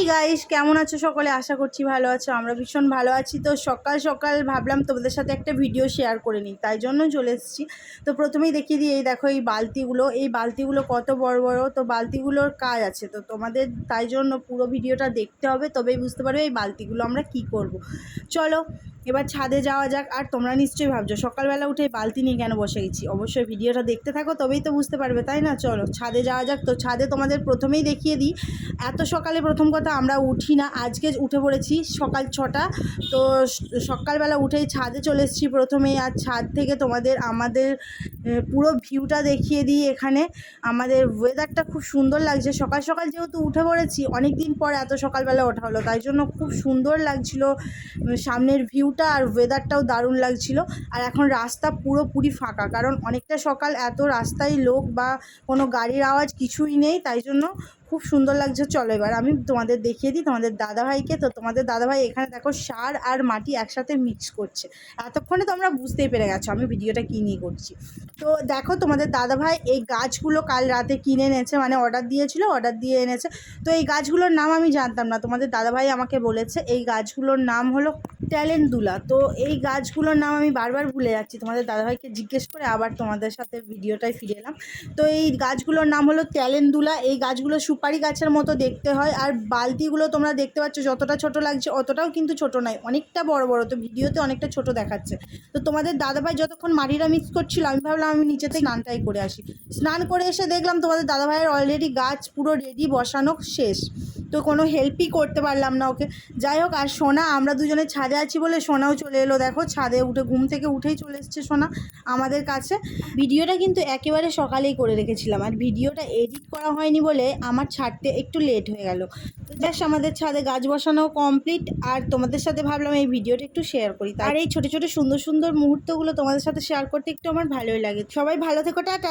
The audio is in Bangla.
হেই গাইস কেমন আছো সকলে? আশা করছি ভালো আছো, আমরা ভীষণ ভালো আছি। তো সকাল সকাল ভাবলাম তোমাদের সাথে একটা ভিডিও শেয়ার করে নিই, তাই জন্য চলে এসেছি। তো প্রথমেই দেখিয়ে দিই, এই দেখো এই বালতিগুলো এই বালতিগুলো কত বড় বড়, তো বালতিগুলোর কাজ আছে। তো তোমাদের তাই জন্য পুরো ভিডিওটা দেখতে হবে, তবেই বুঝতে পারবে এই বালতিগুলো আমরা কি করব। চলো এবার ছাদে যাওয়া যাক, আর তোমরা নিশ্চয়ই ভাবছ, সকালবেলা উঠে বালতি নিয়ে কেন বসে গেছি? অবশ্যই ভিডিওটা দেখতে থাকো, তবেই তো বুঝতে পারবে, তাই না? চলো, ছাদে যাওয়া যাক, তো ছাদে তোমাদের প্রথমেই দেখিয়ে দিই, এত সকালে প্রথম কথা আমরা উঠি না, আজকে উঠে পড়েছি সকাল ছটা, তো সকালবেলা উঠেই ছাদে চলে এসেছি প্রথমেই, আর ছাদ থেকে তোমাদের, আমাদের পুরো ভিউটা দেখিয়ে দিই এখানে, আমাদের ওয়েদারটা খুব সুন্দর লাগছে, সকাল সকাল যেহেতু উঠে পড়েছি অনেক দিন পর এত সকালবেলা ওঠা হলো, তাই জন্য খুব সুন্দর লাগছিল সামনের সামনের ভিউটা আর ওয়েদারটাও দারুণ লাগছিল। আর এখন রাস্তা পুরোপুরি ফাঁকা, কারণ অনেকটা সকাল, এত রাস্তায় লোক বা কোনো গাড়ির আওয়াজ কিছুই নেই, তাই জন্য খুব সুন্দর লাগছে। চলো এবার আমি তোমাদের দেখিয়ে দিই, তোমাদের দাদাভাইকে। তো তোমাদের দাদাভাই এখানে দেখো সার আর মাটি একসাথে মিক্স করছে। এতক্ষণে তোমরা বুঝতেই পেরে গেছো, আমি ভিডিওটা কী করছি। তো দেখো তোমাদের দাদাভাই এই গাছগুলো কাল রাতে কিনে এনেছে মানে অর্ডার দিয়েছিল অর্ডার দিয়ে এনেছে। তো এই গাছগুলোর নাম আমি জানতাম না, তোমাদের দাদাভাই আমাকে বলেছে, এই গাছগুলোর নাম হলো ট্যালেন্টদুলা তো এই গাছগুলোর নাম আমি বারবার ভুলে যাচ্ছি। তোমাদের দাদাভাইকে জিজ্ঞেস করে আবার তোমাদের সাথে ভিডিওটায় ফিরে এলাম। তো এই গাছগুলোর নাম হলো ট্যালেন্টদুলা এই গাছগুলো সুপারি গাছের মতো দেখতে হয় আর বালতিগুলো তোমরা দেখতে পাচ্ছ যতটা ছোট লাগছে অতটাও কিন্তু ছোট নয়, অনেকটা বড় বড়। তো ভিডিওতে অনেকটা ছোট দেখাচ্ছে। তো তোমাদের দাদাভাই যতক্ষণ মাটিটা মিক্স করছিল, আমি ভাবলাম আমি নিচে থেকে স্নানটাই করে আসি। স্নান করে এসে দেখলাম তোমাদের দাদাভাইয়ের অলরেডি গাছ পুরো রেডি বসানো, শেষ। তো কোনো হেল্পই করতে পারলাম না ওকে। যাই হোক আর সোনা, আমরা দুজনে ছাদে আছি বলে সোনাও চলে এলো। দেখো, ছাদে উঠে, ঘুম থেকে উঠেই চলে এসছে সোনা আমাদের কাছে। ভিডিওটা কিন্তু একেবারে সকালেই করে রেখেছিলাম। আর ভিডিওটা এডিট করা হয়নি বলে আমার ছাড়তে একটু লেট হয়ে গেল। তো জাস্ট আমাদের ছাদে গাছ বসানো কমপ্লিট আর তোমাদের সাথে ভাবলাম এই ভিডিওটা একটু শেয়ার করি। আর এই ছোটো ছোটো, সুন্দর সুন্দর মুহূর্তগুলো তোমাদের সাথে শেয়ার করতে একটু আমার ভালোই লাগে। সবাই ভালো থেকো, টাটা।